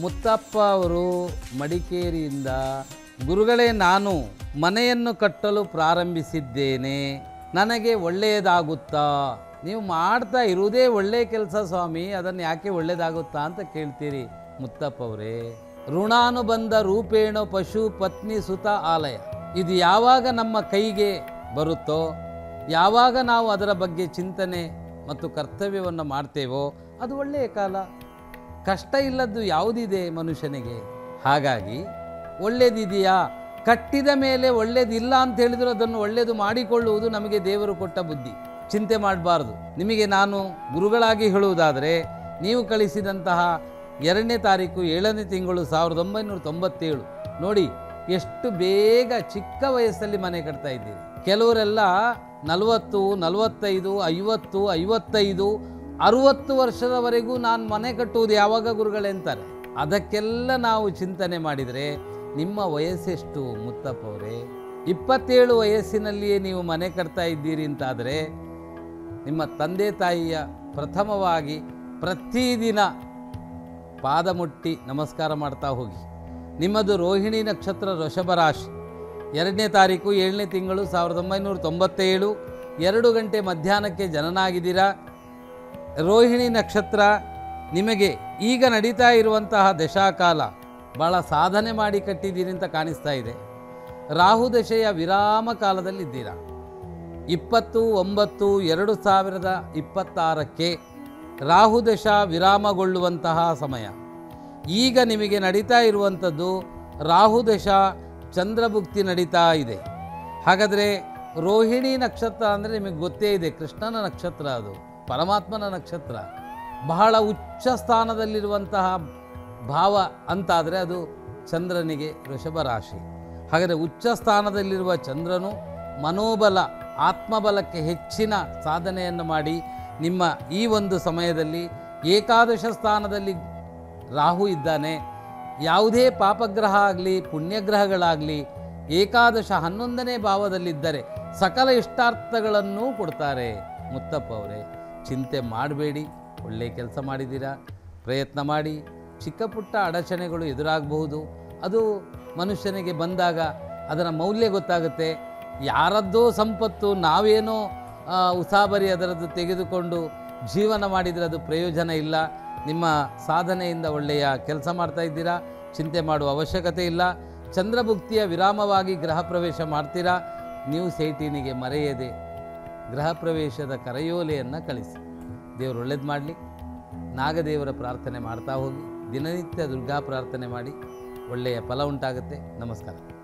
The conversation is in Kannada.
ಮುತ್ತಪ್ಪ ಅವರು ಮಡಿಕೇರಿಯಿಂದ, ಗುರುಗಳೇ, ನಾನು ಮನೆಯನ್ನು ಕಟ್ಟಲು ಪ್ರಾರಂಭಿಸಿದ್ದೇನೆ. ನನಗೆ ಒಳ್ಳೆಯದಾಗುತ್ತಾ? ನೀವು ಮಾಡ್ತಾ ಇರುವುದೇ ಒಳ್ಳೆಯ ಕೆಲಸ ಸ್ವಾಮಿ. ಅದನ್ನು ಯಾಕೆ ಒಳ್ಳೆಯದಾಗುತ್ತಾ ಅಂತ ಕೇಳ್ತೀರಿ ಮುತ್ತಪ್ಪ ಅವರೇ. ಋಣಾನುಬಂಧ ರೂಪೇಣ ಪಶು ಪತ್ನಿ ಸುತ ಆಲಯ. ಇದು ಯಾವಾಗ ನಮ್ಮ ಕೈಗೆ ಬರುತ್ತೋ, ಯಾವಾಗ ನಾವು ಅದರ ಬಗ್ಗೆ ಚಿಂತನೆ ಮತ್ತು ಕರ್ತವ್ಯವನ್ನು ಮಾಡ್ತೇವೋ, ಅದು ಒಳ್ಳೆಯ ಕಾಲ. ಕಷ್ಟ ಇಲ್ಲದ್ದು ಯಾವುದಿದೆ ಮನುಷ್ಯನಿಗೆ? ಹಾಗಾಗಿ ಒಳ್ಳೇದಿದೆಯಾ? ಕಟ್ಟಿದ ಮೇಲೆ ಒಳ್ಳೇದಿಲ್ಲ ಅಂತ ಹೇಳಿದ್ರು ಅದನ್ನು ಒಳ್ಳೆಯದು ಮಾಡಿಕೊಳ್ಳುವುದು ನಮಗೆ ದೇವರು ಕೊಟ್ಟ ಬುದ್ಧಿ. ಚಿಂತೆ ಮಾಡಬಾರ್ದು. ನಿಮಗೆ ನಾನು ಗುರುಗಳಾಗಿ ಹೇಳುವುದಾದರೆ, ನೀವು ಕಳಿಸಿದಂತಹ ಎರಡನೇ ತಾರೀಕು ಏಳನೇ ತಿಂಗಳು ಸಾವಿರದ ಒಂಬೈನೂರ ತೊಂಬತ್ತೇಳು. ನೋಡಿ, ಎಷ್ಟು ಬೇಗ ಚಿಕ್ಕ ವಯಸ್ಸಲ್ಲಿ ಮನೆ ಕಟ್ತಾ ಇದ್ದೀರಿ. ಕೆಲವರೆಲ್ಲ ನಲವತ್ತು, ನಲವತ್ತೈದು, ಐವತ್ತು, ಐವತ್ತೈದು ಅರುವತ್ತು ವರ್ಷದವರೆಗೂ ನಾನು ಮನೆ ಕಟ್ಟುವುದು ಯಾವಾಗ ಗುರುಗಳೇ ಅಂತಾರೆ. ಅದಕ್ಕೆಲ್ಲ ನಾವು ಚಿಂತನೆ ಮಾಡಿದರೆ, ನಿಮ್ಮ ವಯಸ್ಸೆಷ್ಟು ಮುತ್ತಪ್ಪವರೇ ಇಪ್ಪತ್ತೇಳು ವಯಸ್ಸಿನಲ್ಲಿಯೇ ನೀವು ಮನೆ ಕಟ್ತಾ ಇದ್ದೀರಿ ಅಂತಾದರೆ, ನಿಮ್ಮ ತಂದೆ ತಾಯಿಯ ಪ್ರಥಮವಾಗಿ ಪ್ರತಿದಿನ ಪಾದ ಮುಟ್ಟಿ ನಮಸ್ಕಾರ ಮಾಡ್ತಾ ಹೋಗಿ. ನಿಮ್ಮದು ರೋಹಿಣಿ ನಕ್ಷತ್ರ ವೃಷಭರಾಶಿ ಎರಡನೇ ತಾರೀಕು, ಏಳನೇ ತಿಂಗಳು, ಸಾವಿರದ ಒಂಬೈನೂರ ತೊಂಬತ್ತೇಳು. ಎರಡು ಗಂಟೆ ಮಧ್ಯಾಹ್ನಕ್ಕೆ ಜನನಾಗಿದ್ದೀರಾ? ರೋಹಿಣಿ ನಕ್ಷತ್ರ ನಿಮಗೆ ಈಗ ನಡೀತಾ ಇರುವಂತಹ ದಶಾಕಾಲ ಭಾಳ ಸಾಧನೆ ಮಾಡಿ ಕಟ್ಟಿದ್ದೀರಿ ಅಂತ ಕಾಣಿಸ್ತಾ ಇದೆ. ರಾಹು ದಶೆಯ ವಿರಾಮ ಕಾಲದಲ್ಲಿದ್ದೀರಾ. ಇಪ್ಪತ್ತು, ಒಂಬತ್ತು, ಎರಡು ಸಾವಿರದ ಇಪ್ಪತ್ತಾರಕ್ಕೆ ರಾಹುದಶ ವಿರಾಮಗೊಳ್ಳುವಂತಹ ಸಮಯ. ಈಗ ನಿಮಗೆ ನಡೀತಾ ಇರುವಂಥದ್ದು ರಾಹುದಶ ಚಂದ್ರಭುಕ್ತಿ ನಡೀತಾ ಇದೆ. ಹಾಗಾದರೆ ರೋಹಿಣಿ ನಕ್ಷತ್ರ ಅಂದರೆ ನಿಮಗೆ ಗೊತ್ತೇ ಇದೆ, ಕೃಷ್ಣನ ನಕ್ಷತ್ರ ಅದು. ಪರಮಾತ್ಮನ ನಕ್ಷತ್ರ ಬಹಳ ಉಚ್ಚ ಸ್ಥಾನದಲ್ಲಿರುವಂತಹ ಭಾವ ಅಂತಾದರೆ ಅದು ಚಂದ್ರನಿಗೆ ವೃಷಭ ರಾಶಿ. ಹಾಗಾದರೆ ಉಚ್ಚ ಸ್ಥಾನದಲ್ಲಿರುವ ಚಂದ್ರನು ಮನೋಬಲ, ಆತ್ಮಬಲಕ್ಕೆ ಹೆಚ್ಚಿನ ಸಾಧನೆಯನ್ನು ಮಾಡಿ ನಿಮ್ಮ ಈ ಒಂದು ಸಮಯದಲ್ಲಿ ಏಕಾದಶ ಸ್ಥಾನದಲ್ಲಿ ರಾಹು ಇದ್ದಾನೆ. ಯಾವುದೇ ಪಾಪಗ್ರಹ ಆಗಲಿ, ಪುಣ್ಯಗ್ರಹಗಳಾಗಲಿ, ಏಕಾದಶ ಹನ್ನೊಂದನೇ ಭಾವದಲ್ಲಿದ್ದರೆ ಸಕಲ ಇಷ್ಟಾರ್ಥಗಳನ್ನೂ ಕೊಡ್ತಾರೆ ಮುತ್ತಪ್ಪ ಅವರೇ. ಚಿಂತೆ ಮಾಡಬೇಡಿ ಒಳ್ಳೆಯ ಕೆಲಸ ಮಾಡಿದ್ದೀರಾ? ಪ್ರಯತ್ನ ಮಾಡಿ. ಚಿಕ್ಕ ಪುಟ್ಟ ಅಡಚಣೆಗಳು ಎದುರಾಗಬಹುದು. ಅದು ಮನುಷ್ಯನಿಗೆ ಬಂದಾಗ ಅದರ ಮೌಲ್ಯ ಗೊತ್ತಾಗುತ್ತೆ. ಯಾರದ್ದೋ ಸಂಪತ್ತು, ನಾವೇನೋ ಉಸಾಬರಿ ಅದರದ್ದು ತೆಗೆದುಕೊಂಡು ಜೀವನ ಮಾಡಿದರೆ ಅದು ಪ್ರಯೋಜನ ಇಲ್ಲ. ನಿಮ್ಮ ಸಾಧನೆಯಿಂದ ಒಳ್ಳೆಯ ಕೆಲಸ ಮಾಡ್ತಾ ಇದ್ದೀರಾ? ಚಿಂತೆ ಮಾಡುವ ಅವಶ್ಯಕತೆ ಇಲ್ಲ. ಚಂದ್ರಭುಕ್ತಿಯ ವಿರಾಮವಾಗಿ ಗೃಹ ಪ್ರವೇಶ ಮಾಡ್ತೀರಾ? ನ್ಯೂಸ್ ಏಯ್ಟೀನಿಗೆ ಮರೆಯದೆ. ಗೃಹ ಪ್ರವೇಶದ ಕರೆಯೋಲೆಯನ್ನು ಕಳಿಸಿ. ದೇವರು ಒಳ್ಳೇದು ಮಾಡಲಿ. ನಾಗದೇವರ ಪ್ರಾರ್ಥನೆ ಮಾಡ್ತಾ ಹೋಗಿ. ದಿನನಿತ್ಯ ದುರ್ಗಾ ಪ್ರಾರ್ಥನೆ ಮಾಡಿ. ಒಳ್ಳೆಯ ಫಲ ಉಂಟಾಗುತ್ತೆ. ನಮಸ್ಕಾರ.